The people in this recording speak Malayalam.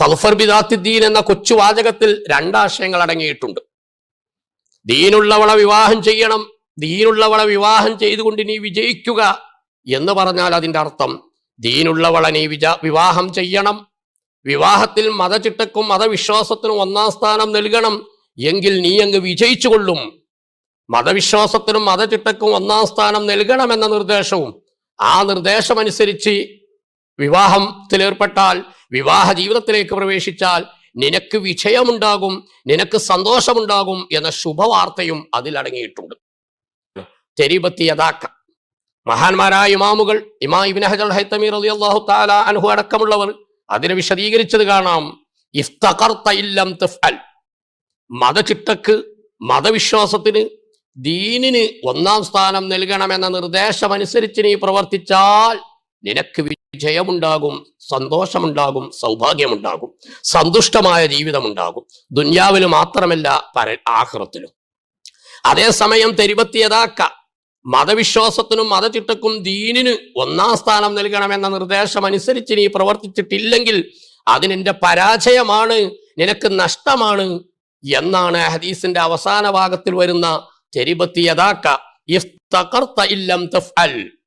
ഫൽഫർ ബിദാത്തിദ്ദീൻ എന്ന കൊച്ചു വാചകത്തിൽ രണ്ടാശയങ്ങൾ അടങ്ങിയിട്ടുണ്ട്. ദീനുള്ളവളെ വിവാഹം ചെയ്യണം ദീനുള്ളവളെ വിവാഹം ചെയ്തുകൊണ്ട് നീ വിജയിക്കുക എന്ന് പറഞ്ഞാൽ അതിന്റെ അർത്ഥം ദീനുള്ളവളെ നീ വിജ വിവാഹം ചെയ്യണം. വിവാഹത്തിൽ മതചിട്ടക്കും മതവിശ്വാസത്തിനും ഒന്നാം സ്ഥാനം നൽകണം എങ്കിൽ നീ അങ്ങ് വിജയിച്ചു കൊള്ളും മതവിശ്വാസത്തിനും മതചിട്ടക്കും ഒന്നാം സ്ഥാനം നൽകണമെന്ന നിർദ്ദേശവും ആ നിർദ്ദേശമനുസരിച്ച് വിവാഹത്തിലേർപ്പെട്ടാൽ വിവാഹ ജീവിതത്തിലേക്ക് പ്രവേശിച്ചാൽ നിനക്ക് വിജയമുണ്ടാകും നിനക്ക് സന്തോഷമുണ്ടാകും എന്ന ശുഭവാർത്തയും അതിലടങ്ങിയിട്ടുണ്ട് തെരിബത്തി യഥാക്ക. മഹാന്മാരായ ഇമാമുകൾ ഇമാ ഇബിൻ ഹജൽ ഹൈത്തമീർ അലി അള്ളാഹു താല അൻഹു അടക്കമുള്ളവർ അതിനെ വിശദീകരിച്ചത് കാണാം. ഇഫ്തഖർത ഇല്ലം തഫ്അൽ. മതചിട്ടക്ക് മതവിശ്വാസത്തിന് ദീനിന് ഒന്നാം സ്ഥാനം നൽകണമെന്ന നിർദ്ദേശമനുസരിച്ച് നീ പ്രവർത്തിച്ചാൽ നിനക്ക് വിജയമുണ്ടാകും. സന്തോഷമുണ്ടാകും സൗഭാഗ്യമുണ്ടാകും സന്തുഷ്ടമായ ജീവിതമുണ്ടാകും. ദുന്യാവിൽ മാത്രമല്ല പര ആഹ്റത്തിലും. അതേസമയം തെരുവത്തിയതാക്ക മതവിശ്വാസത്തിനും മതചിട്ടക്കും ദീനിന് ഒന്നാം സ്ഥാനം നൽകണമെന്ന നിർദ്ദേശം അനുസരിച്ച് നീ പ്രവർത്തിച്ചിട്ടില്ലെങ്കിൽ അത് പരാജയമാണ് നിനക്ക് നഷ്ടമാണ് എന്നാണ് ഹദീസിന്റെ അവസാന ഭാഗത്തിൽ വരുന്ന തെരുവത്തിയതാക്ക ഇഫ്തഖർത ഇല്ലം തഫ്അൽ.